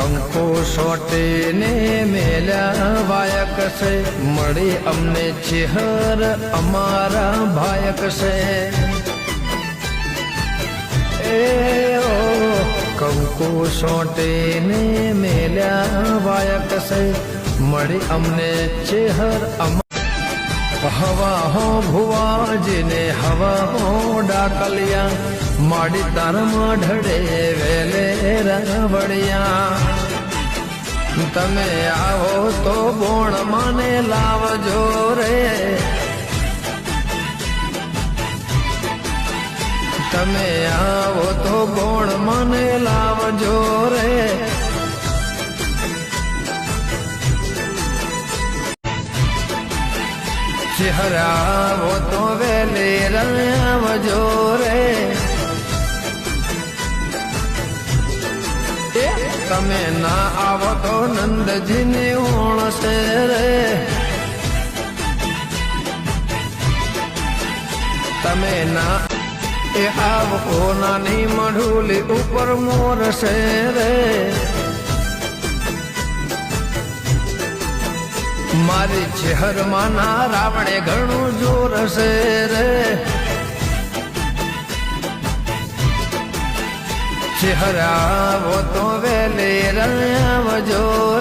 કંકુ સોટીને મેલ્યા વાયક છે. મળી અમને ચેહર, અમારા ભાયક છે. એ કંકુ સોટીને મેલ્યા વાયક છે. મળી અમને ચેહર અમારા હવા હો ભુવાજીને હવા હો ડાકલિયા. માડી તારમાં ઢળે વેલે રવડિયા તમે આવો તો બોણ મને લાવજો રે. તમે આવો તો બોણ મને લાવજો રે. ચહેરાવો તો વેલે આવજો રે. તમે ના આવો તો નંદજીની ઓણશે રે તમે ના એ આવો નાની મઢુલી ઉપર મોરશે રે મારી ચહેરમાં ના રાવણે ઘણું જોર છે હરાવો તો વેલે રમજો